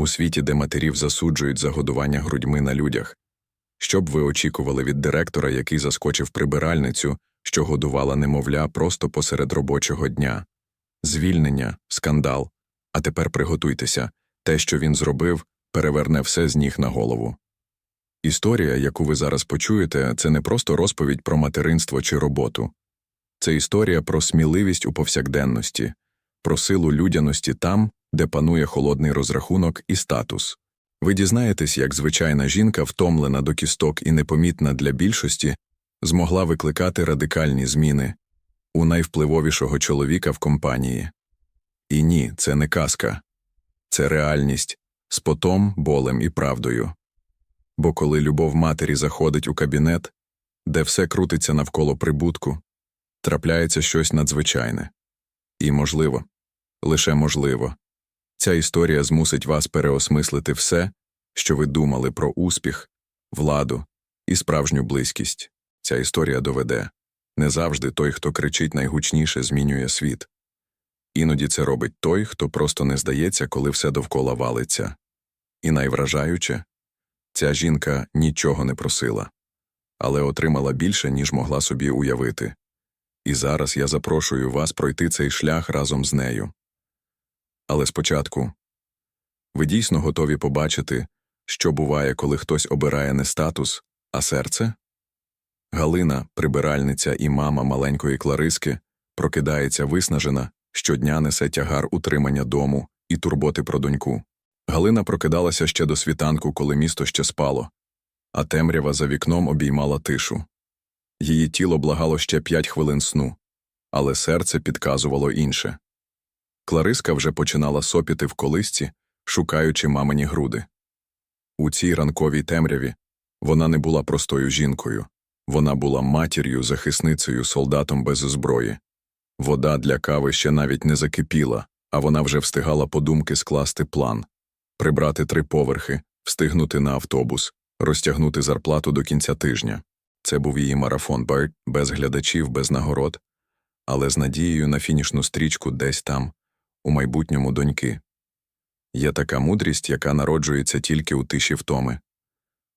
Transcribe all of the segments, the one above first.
У світі, де матерів засуджують за годування грудьми на людях. Що б ви очікували від директора, який заскочив прибиральницю, що годувала немовля просто посеред робочого дня? Звільнення, скандал. А тепер приготуйтеся те, що він зробив, переверне все з ніг на голову. Історія, яку ви зараз почуєте, це не просто розповідь про материнство чи роботу. Це історія про сміливість у повсякденності, про силу людяності там, де панує холодний розрахунок і статус. Ви дізнаєтесь, як звичайна жінка, втомлена до кісток і непомітна для більшості, змогла викликати радикальні зміни у найвпливовішого чоловіка в компанії. І ні, це не казка, це реальність з потом, болем і правдою. Бо коли любов матері заходить у кабінет, де все крутиться навколо прибутку, трапляється щось надзвичайне. І можливо, лише можливо, ця історія змусить вас переосмислити все, що ви думали про успіх, владу і справжню близькість. Ця історія доведе не завжди той, хто кричить найгучніше, змінює світ. Іноді це робить той, хто просто не здається, коли все довкола валиться. І найвражаюче ця жінка нічого не просила, але отримала більше, ніж могла собі уявити. І зараз я запрошую вас пройти цей шлях разом з нею. Але спочатку ви дійсно готові побачити, що буває, коли хтось обирає не статус, а серце? Галина, прибиральниця і мама маленької Клариски, прокидається виснажена, щодня несе тягар утримання дому і турботи про доньку. Галина прокидалася ще до світанку, коли місто ще спало, а темрява за вікном обіймала тишу. Її тіло благало ще п'ять хвилин сну, але серце підказувало інше. Клариска вже починала сопіти в колисці, шукаючи мамині груди. У цій ранковій темряві вона не була простою жінкою, вона була матір'ю, захисницею, солдатом без зброї. Вода для кави ще навіть не закипіла, а вона вже встигала подумки скласти план прибрати три поверхи, встигнути на автобус, розтягнути зарплату до кінця тижня. Це був її марафон без глядачів, без нагород, але з надією на фінішну стрічку десь там, у майбутньому доньки. Є така мудрість, яка народжується тільки у тиші втоми.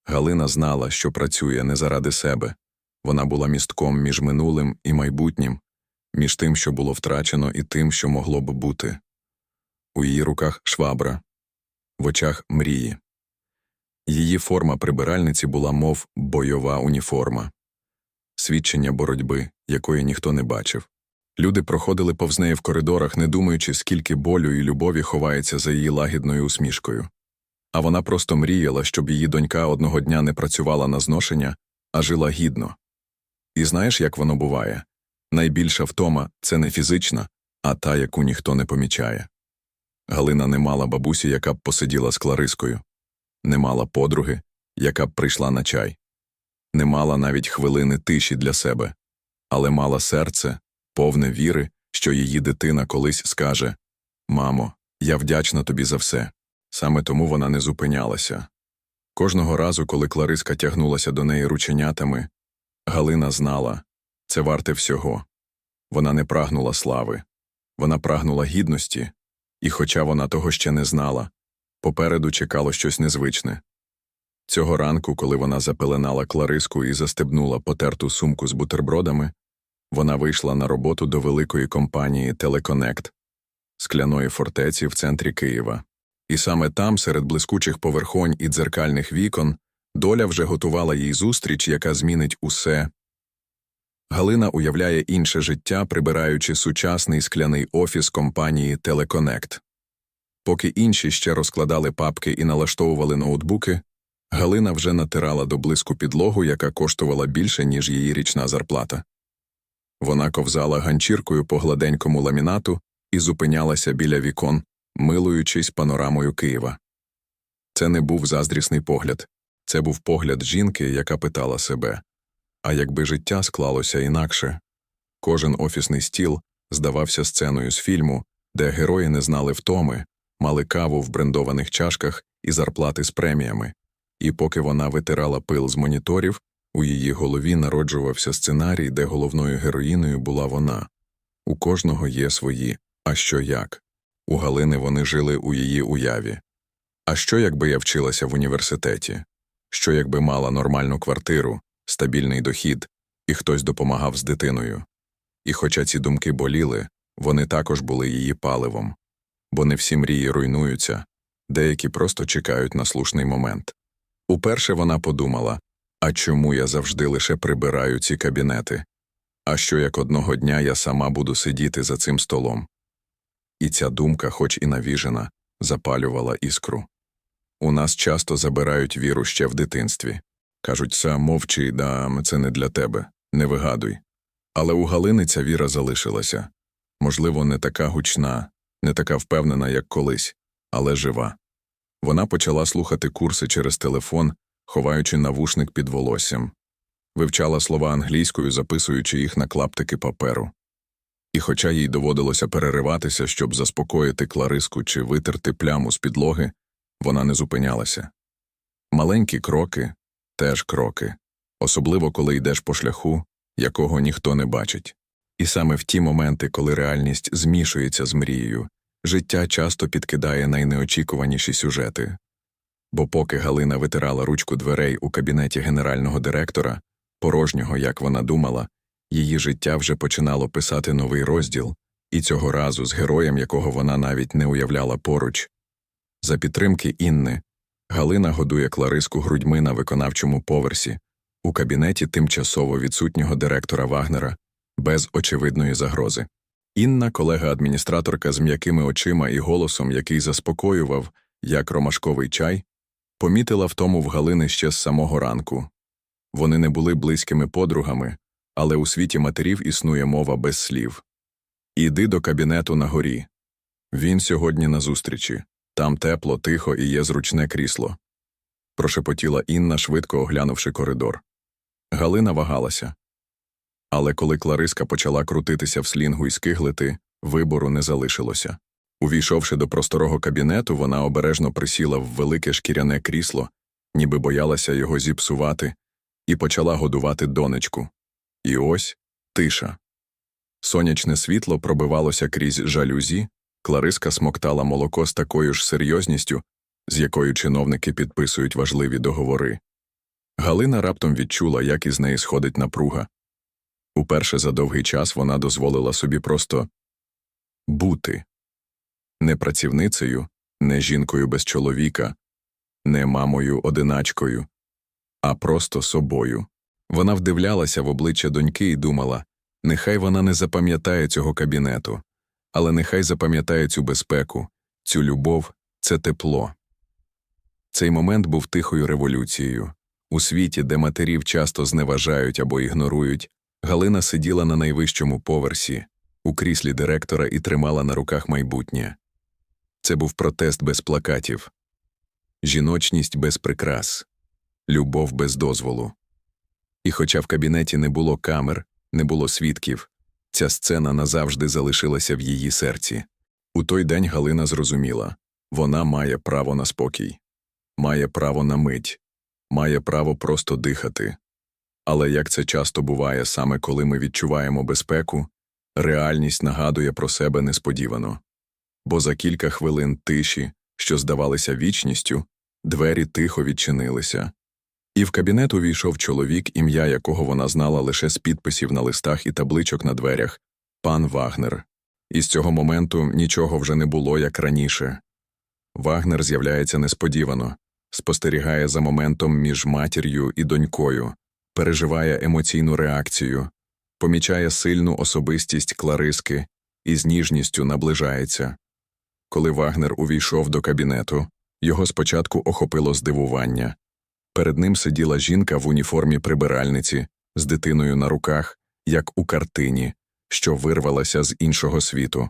Галина знала, що працює не заради себе, вона була містком між минулим і майбутнім, між тим, що було втрачено, і тим, що могло б бути. У її руках швабра, в очах мрії. Її форма прибиральниці була, мов бойова уніформа, свідчення боротьби, якої ніхто не бачив. Люди проходили повз неї в коридорах, не думаючи, скільки болю і любові ховається за її лагідною усмішкою. А вона просто мріяла, щоб її донька одного дня не працювала на зношення, а жила гідно. І знаєш, як воно буває? Найбільша втома це не фізична, а та, яку ніхто не помічає. Галина не мала бабусі, яка б посиділа з Кларискою, не мала подруги, яка б прийшла на чай, не мала навіть хвилини тиші для себе, але мала серце, повне віри, що її дитина колись скаже Мамо, я вдячна тобі за все. Саме тому вона не зупинялася. Кожного разу, коли Клариска тягнулася до неї рученятами, Галина знала це варте всього. Вона не прагнула слави, вона прагнула гідності, і, хоча вона того ще не знала, попереду чекало щось незвичне. Цього ранку, коли вона запеленала Клариску і застебнула потерту сумку з бутербродами, вона вийшла на роботу до великої компанії Телеконект, скляної фортеці в центрі Києва. І саме там, серед блискучих поверхонь і дзеркальних вікон, доля вже готувала їй зустріч, яка змінить усе. Галина уявляє інше життя, прибираючи сучасний скляний офіс компанії Телеконект. Поки інші ще розкладали папки і налаштовували ноутбуки, Галина вже натирала до блиску підлогу, яка коштувала більше, ніж її річна зарплата. Вона ковзала ганчіркою по гладенькому ламінату і зупинялася біля вікон, милуючись панорамою Києва. Це не був заздрісний погляд, це був погляд жінки, яка питала себе а якби життя склалося інакше. Кожен офісний стіл здавався сценою з фільму, де герої не знали втоми, мали каву в брендованих чашках і зарплати з преміями, і поки вона витирала пил з моніторів, у її голові народжувався сценарій, де головною героїною була вона. У кожного є свої, а що як. У Галини вони жили у її уяві. А що, якби я вчилася в університеті? Що, якби мала нормальну квартиру, стабільний дохід, і хтось допомагав з дитиною? І хоча ці думки боліли, вони також були її паливом. Бо не всі мрії руйнуються, деякі просто чекають на слушний момент. Уперше вона подумала а чому я завжди лише прибираю ці кабінети? А що як одного дня я сама буду сидіти за цим столом? І ця думка, хоч і навіжена, запалювала іскру. У нас часто забирають віру ще в дитинстві. Кажуть, «Са, мовчи, да, це не для тебе, не вигадуй. Але у Галини ця віра залишилася. Можливо, не така гучна, не така впевнена, як колись, але жива. Вона почала слухати курси через телефон, ховаючи навушник під волоссям, вивчала слова англійською, записуючи їх на клаптики паперу. І хоча їй доводилося перериватися, щоб заспокоїти Клариску чи витерти пляму з підлоги, вона не зупинялася. Маленькі кроки теж кроки, особливо коли йдеш по шляху, якого ніхто не бачить. І саме в ті моменти, коли реальність змішується з мрією, життя часто підкидає найнеочікуваніші сюжети. Бо поки Галина витирала ручку дверей у кабінеті генерального директора, порожнього, як вона думала, її життя вже починало писати новий розділ, і цього разу з героєм, якого вона навіть не уявляла поруч. За підтримки Інни, Галина годує Клариску грудьми на виконавчому поверсі, у кабінеті тимчасово відсутнього директора Вагнера, без очевидної загрози. Інна, колега-адміністраторка з м'якими очима і голосом, який заспокоював, як ромашковий чай, помітила в тому в Галини ще з самого ранку. Вони не були близькими подругами, але у світі матерів існує мова без слів. Іди до кабінету на горі. Він сьогодні на зустрічі. Там тепло, тихо і є зручне крісло. Прошепотіла Інна, швидко оглянувши коридор. Галина вагалася. Але коли Клариска почала крутитися в слінгу і скиглити, вибору не залишилося. Увійшовши до просторого кабінету, вона обережно присіла в велике шкіряне крісло, ніби боялася його зіпсувати, і почала годувати донечку. І ось тиша. Сонячне світло пробивалося крізь жалюзі, Клариска смоктала молоко з такою ж серйозністю, з якою чиновники підписують важливі договори. Галина раптом відчула, як із неї сходить напруга. Уперше за довгий час вона дозволила собі просто бути не працівницею, не жінкою без чоловіка, не мамою одиначкою, а просто собою. Вона вдивлялася в обличчя доньки і думала нехай вона не запам'ятає цього кабінету, але нехай запам'ятає цю безпеку, цю любов, це тепло. Цей момент був тихою революцією. У світі, де матерів часто зневажають або ігнорують, Галина сиділа на найвищому поверсі, у кріслі директора і тримала на руках майбутнє. Це був протест без плакатів, жіночність без прикрас, любов без дозволу. І хоча в кабінеті не було камер, не було свідків, ця сцена назавжди залишилася в її серці. У той день Галина зрозуміла вона має право на спокій, має право на мить, має право просто дихати. Але як це часто буває саме коли ми відчуваємо безпеку, реальність нагадує про себе несподівано. Бо за кілька хвилин тиші, що здавалися вічністю, двері тихо відчинилися, і в кабінет увійшов чоловік, ім'я якого вона знала лише з підписів на листах і табличок на дверях пан Вагнер. І з цього моменту нічого вже не було, як раніше. Вагнер з'являється несподівано, спостерігає за моментом між матір'ю і донькою, переживає емоційну реакцію, помічає сильну особистість Клариски і з ніжністю наближається. Коли Вагнер увійшов до кабінету, його спочатку охопило здивування. Перед ним сиділа жінка в уніформі прибиральниці з дитиною на руках, як у картині, що вирвалася з іншого світу.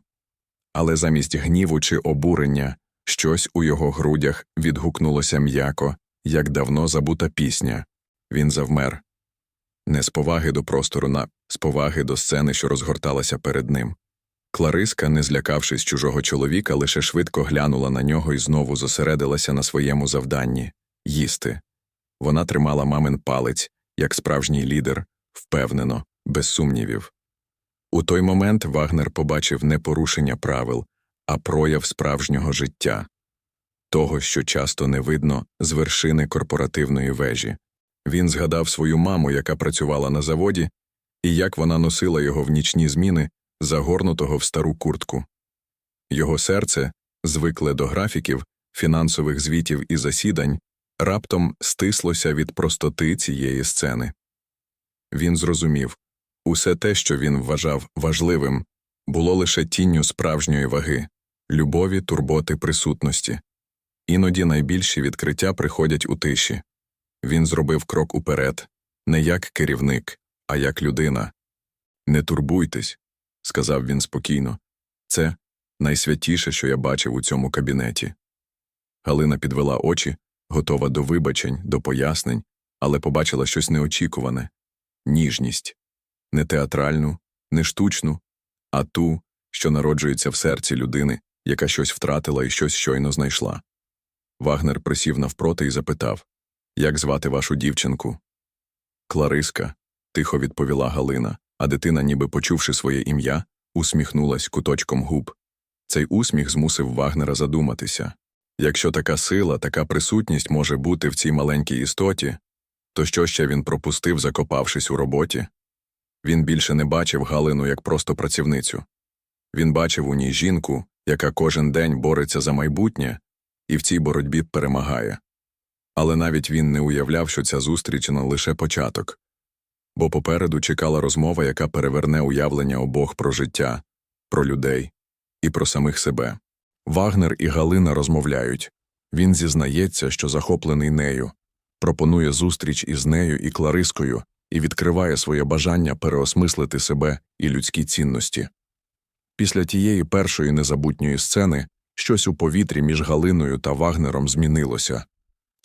Але замість гніву чи обурення щось у його грудях відгукнулося м'яко, як давно забута пісня. Він завмер. Не з поваги до простору, на з поваги до сцени, що розгорталася перед ним. Клариска, не злякавшись чужого чоловіка, лише швидко глянула на нього і знову зосередилася на своєму завданні їсти. Вона тримала мамин палець, як справжній лідер, впевнено, без сумнівів. У той момент Вагнер побачив не порушення правил, а прояв справжнього життя. того, що часто не видно з вершини корпоративної вежі. Він згадав свою маму, яка працювала на заводі, і як вона носила його в нічні зміни, загорнутого в стару куртку. Його серце, звикле до графіків, фінансових звітів і засідань, раптом стислося від простоти цієї сцени. Він зрозумів усе те, що він вважав важливим, було лише тінню справжньої ваги, любові, турботи, присутності. Іноді найбільші відкриття приходять у тиші. Він зробив крок уперед, не як керівник, а як людина. Не турбуйтесь, сказав він спокійно. Це найсвятіше, що я бачив у цьому кабінеті. Галина підвела очі, готова до вибачень, до пояснень, але побачила щось неочікуване ніжність, не театральну, не штучну, а ту, що народжується в серці людини, яка щось втратила і щось щойно знайшла. Вагнер присів навпроти і запитав Як звати вашу дівчинку? Клариска, тихо відповіла Галина, а дитина, ніби почувши своє ім'я, усміхнулась куточком губ. Цей усміх змусив Вагнера задуматися. Якщо така сила, така присутність може бути в цій маленькій істоті, то що ще він пропустив, закопавшись у роботі? Він більше не бачив Галину як просто працівницю. Він бачив у ній жінку, яка кожен день бореться за майбутнє і в цій боротьбі перемагає. Але навіть він не уявляв, що ця зустріч не лише початок, бо попереду чекала розмова, яка переверне уявлення обох про життя, про людей і про самих себе. Вагнер і Галина розмовляють. Він зізнається, що захоплений нею, пропонує зустріч із нею і Кларискою і відкриває своє бажання переосмислити себе і людські цінності. Після тієї першої незабутньої сцени щось у повітрі між Галиною та Вагнером змінилося.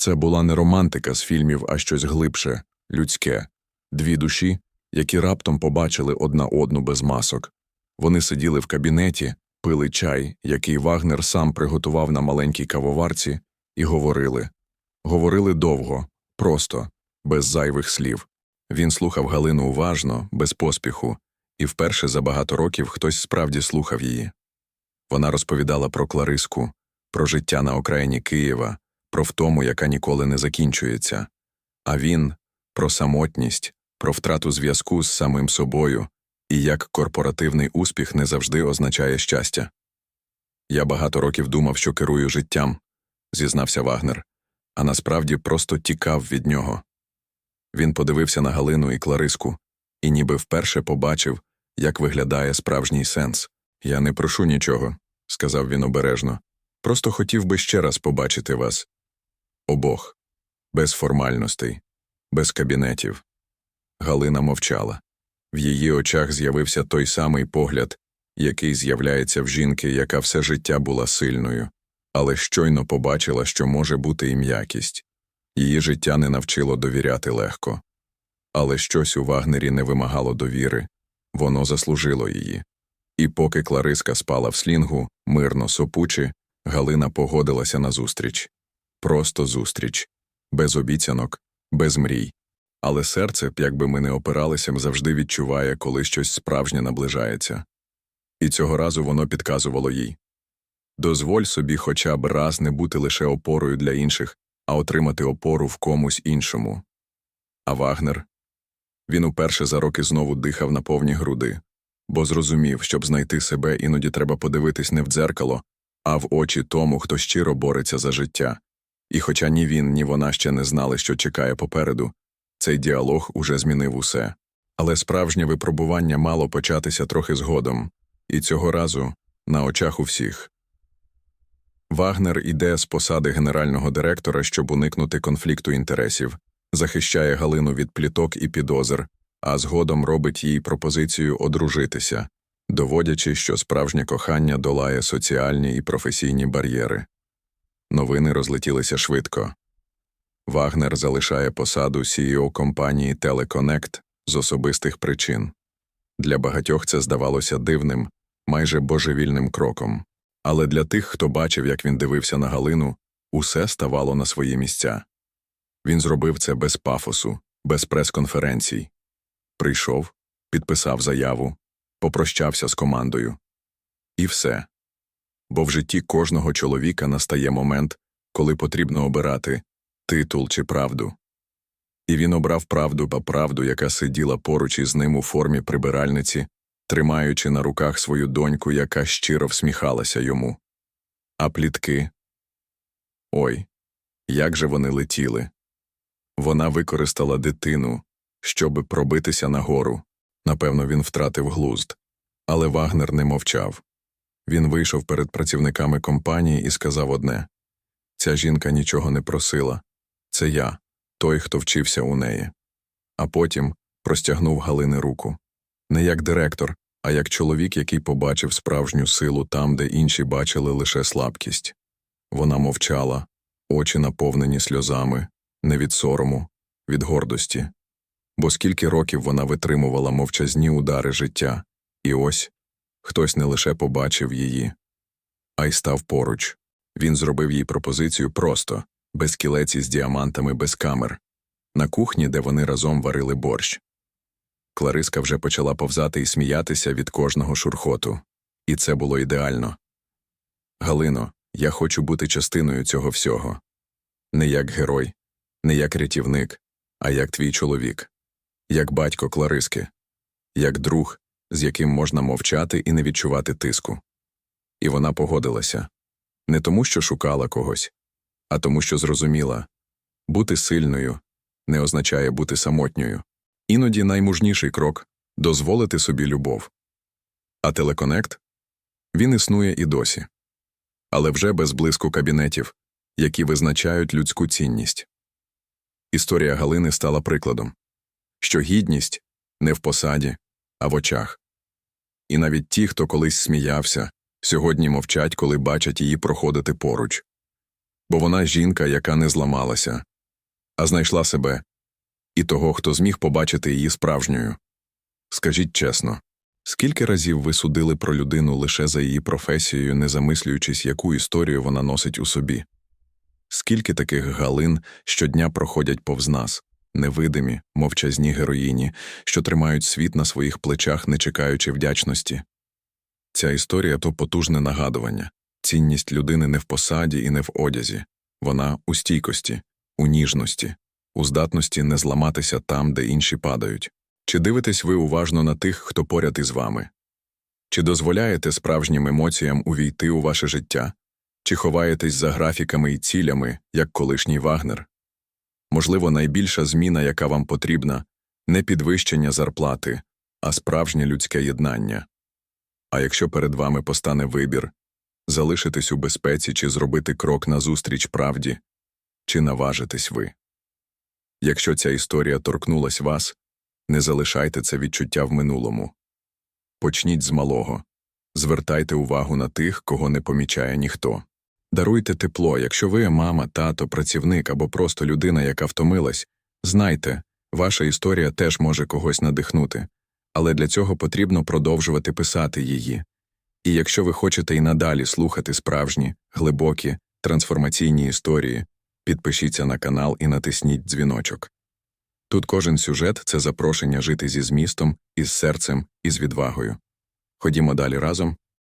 Це була не романтика з фільмів, а щось глибше, людське, дві душі, які раптом побачили одна одну без масок. Вони сиділи в кабінеті, пили чай, який Вагнер сам приготував на маленькій кавоварці, і говорили. Говорили довго, просто, без зайвих слів. Він слухав Галину уважно, без поспіху, і вперше за багато років хтось справді слухав її. Вона розповідала про Клариску, про життя на окраїні Києва, про втому, яка ніколи не закінчується, а він про самотність, про втрату зв'язку з самим собою і як корпоративний успіх не завжди означає щастя. Я багато років думав, що керую життям, зізнався Вагнер, а насправді просто тікав від нього. Він подивився на Галину і Клариску і ніби вперше побачив, як виглядає справжній сенс. Я не прошу нічого, сказав він обережно. Просто хотів би ще раз побачити вас обох, без формальностей, без кабінетів. Галина мовчала. В її очах з'явився той самий погляд, який з'являється в жінки, яка все життя була сильною, але щойно побачила, що може бути і м'якість. Її життя не навчило довіряти легко. Але щось у Вагнері не вимагало довіри, воно заслужило її. І поки Клариска спала в слінгу, мирно сопучи, Галина погодилася на зустріч. Просто зустріч, без обіцянок, без мрій. Але серце, як би ми не опиралися, завжди відчуває, коли щось справжнє наближається. І цього разу воно підказувало їй дозволь собі хоча б раз не бути лише опорою для інших, а отримати опору в комусь іншому. А Вагнер він уперше за роки знову дихав на повні груди, бо зрозумів, щоб знайти себе, іноді треба подивитись не в дзеркало, а в очі тому, хто щиро бореться за життя. І хоча ні він, ні вона ще не знали, що чекає попереду, цей діалог уже змінив усе. Але справжнє випробування мало початися трохи згодом, і цього разу на очах у всіх. Вагнер іде з посади генерального директора, щоб уникнути конфлікту інтересів, захищає Галину від пліток і підозр, а згодом робить їй пропозицію одружитися, доводячи, що справжнє кохання долає соціальні і професійні бар'єри. Новини розлетілися швидко. Вагнер залишає посаду CEO компанії Teleconnect з особистих причин. Для багатьох це здавалося дивним, майже божевільним кроком. Але для тих, хто бачив, як він дивився на Галину, усе ставало на свої місця. Він зробив це без пафосу, без прес-конференцій. Прийшов, підписав заяву, попрощався з командою. І все. Бо в житті кожного чоловіка настає момент, коли потрібно обирати титул чи правду. І він обрав правду ба правду, яка сиділа поруч із ним у формі прибиральниці, тримаючи на руках свою доньку, яка щиро всміхалася йому. А плітки. Ой, як же вони летіли. Вона використала дитину, щоби пробитися нагору. Напевно, він втратив глузд. Але Вагнер не мовчав. Він вийшов перед працівниками компанії і сказав одне Ця жінка нічого не просила. Це я, той, хто вчився у неї. А потім простягнув Галини руку. Не як директор, а як чоловік, який побачив справжню силу там, де інші бачили лише слабкість. Вона мовчала, очі наповнені сльозами, не від сорому, від гордості. Бо скільки років вона витримувала мовчазні удари життя, і ось хтось не лише побачив її, а й став поруч. Він зробив їй пропозицію просто, без кілеці з діамантами, без камер, на кухні, де вони разом варили борщ. Клариска вже почала повзати і сміятися від кожного шурхоту. І це було ідеально. Галино, я хочу бути частиною цього всього. Не як герой, не як рятівник, а як твій чоловік, як батько Клариски, як друг, з яким можна мовчати і не відчувати тиску. І вона погодилася не тому, що шукала когось, а тому, що зрозуміла бути сильною не означає бути самотньою. Іноді наймужніший крок дозволити собі любов. А телеконект він існує і досі, але вже без блиску кабінетів, які визначають людську цінність. Історія Галини стала прикладом, що гідність не в посаді, а в очах. І навіть ті, хто колись сміявся, сьогодні мовчать, коли бачать її проходити поруч. Бо вона жінка, яка не зламалася, а знайшла себе і того, хто зміг побачити її справжньою. Скажіть чесно, скільки разів ви судили про людину лише за її професією, не замислюючись, яку історію вона носить у собі? Скільки таких галин щодня проходять повз нас, невидимі, мовчазні героїні, що тримають світ на своїх плечах, не чекаючи вдячності? Ця історія то потужне нагадування цінність людини не в посаді і не в одязі, вона у стійкості, у ніжності, у здатності не зламатися там, де інші падають. Чи дивитесь ви уважно на тих, хто поряд із вами? Чи дозволяєте справжнім емоціям увійти у ваше життя? Чи ховаєтесь за графіками і цілями, як колишній Вагнер? Можливо, найбільша зміна, яка вам потрібна, не підвищення зарплати, а справжнє людське єднання. А якщо перед вами постане вибір залишитись у безпеці чи зробити крок назустріч правді, чи наважитесь ви? Якщо ця історія торкнулась вас, не залишайте це відчуття в минулому. Почніть з малого. Звертайте увагу на тих, кого не помічає ніхто. Даруйте тепло, якщо ви мама, тато, працівник або просто людина, яка втомилась, знайте, ваша історія теж може когось надихнути, але для цього потрібно продовжувати писати її. І якщо ви хочете і надалі слухати справжні, глибокі, трансформаційні історії, підпишіться на канал і натисніть дзвіночок. Тут кожен сюжет це запрошення жити зі змістом, із серцем і з відвагою. Ходімо далі разом,